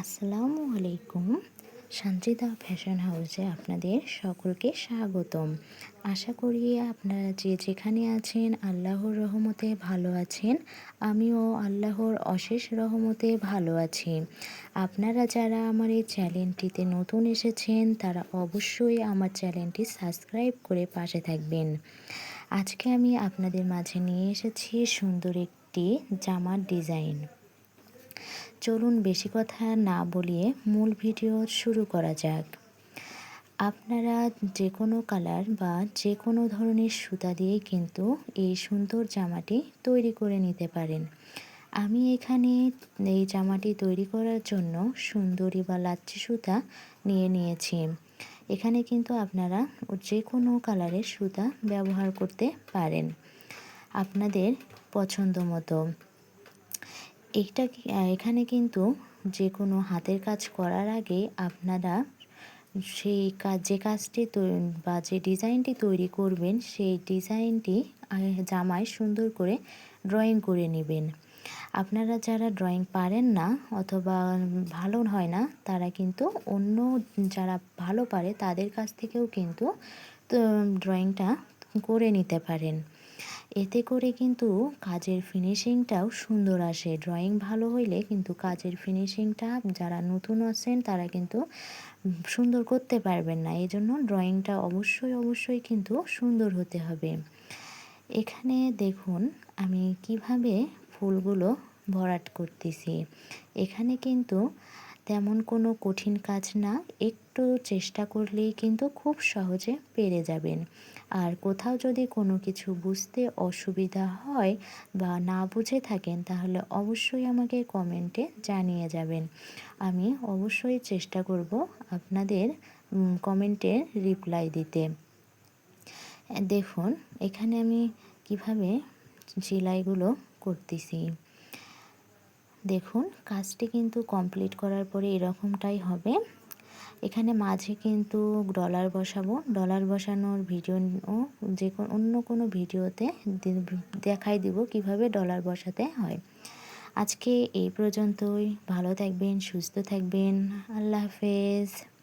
আসসালামু আলাইকুম। শান্তিদা ফ্যাশন হাউসে আপনাদের সকলকে স্বাগতম। আশা করি আপনারা যে যেখানে আছেন আল্লাহর রহমতে ভালো আছেন। আমিও আল্লাহর অশেষ রহমতে ভালো আছি। আপনারা যারা আমার এই চ্যানেলটিতে নতুন এসেছেন, তারা অবশ্যই আমার চ্যানেলটি সাবস্ক্রাইব করে পাশে থাকবেন। আজকে আমি আপনাদের মাঝে নিয়ে এসেছি সুন্দর একটি জামার ডিজাইন। চলুন বেশি কথা না বলিয়ে মূল ভিডিও শুরু করা যাক। আপনারা যে কোনো কালার বা যে কোনো ধরনের সুতা দিয়ে কিন্তু এই সুন্দর জামাটি তৈরি করে নিতে পারেন। আমি এখানে এই জামাটি তৈরি করার জন্য সুন্দরী বা লাচ্ছি সুতা নিয়ে নিয়েছি। এখানে কিন্তু আপনারা যে কোনো কালারের সুতা ব্যবহার করতে পারেন। আপনাদের পছন্দ মতো। এইটা এখানে কিন্তু যে কোনো হাতের কাজ করার আগে আপনারা সেই কাজ যে কাজটি বা যে ডিজাইনটি তৈরি করবেন, সেই ডিজাইনটি জামায় সুন্দর করে ড্রয়িং করে নেবেন। আপনারা যারা ড্রয়িং পারেন না, অথবা ভালো হয় না, তারা কিন্তু অন্য যারা ভালো পারে, তাদের কাছ থেকেও কিন্তু ড্রয়িংটা করে নিতে পারেন। এতে করে কিন্তু কাজের ফিনিশিংটাও সুন্দর আসে। ড্রয়িং ভালো হইলে কিন্তু কাজের ফিনিশিংটা যারা নতুন আছেন, তারা কিন্তু সুন্দর করতে পারবেন না। এই জন্য ড্রয়িংটা অবশ্যই অবশ্যই কিন্তু সুন্দর হতে হবে। এখানে দেখুন, আমি কীভাবে ফুলগুলো ভরাট করতেছি। এখানে কিন্তু তেমন কোনো কঠিন কাজ না, একটু চেষ্টা করলেই কিন্তু খুব সহজে পেরে যাবেন। আর কোথাও যদি কোনো কিছু বুঝতে অসুবিধা হয় বা না বুঝে থাকেন, তাহলে অবশ্যই আমাকে কমেন্টে জানিয়ে যাবেন। আমি অবশ্যই চেষ্টা করব আপনাদের কমেন্টে রিপ্লাই দিতে। দেখুন, এখানে আমি কীভাবে সেলাইগুলো করতেছি। দেখুন, কাজটি কিন্তু কমপ্লিট করার পরে এরকমটাই হবে। এখানে মাঝে কিন্তু ডলার বসাবো। ডলার বসানোর ভিডিও যে অন্য কোনো ভিডিওতে দেখাই দিব কীভাবে ডলার বসাতে হয়। আজকে এই পর্যন্তই। ভালো থাকবেন, সুস্থ থাকবেন। আল্লাহ হাফেজ।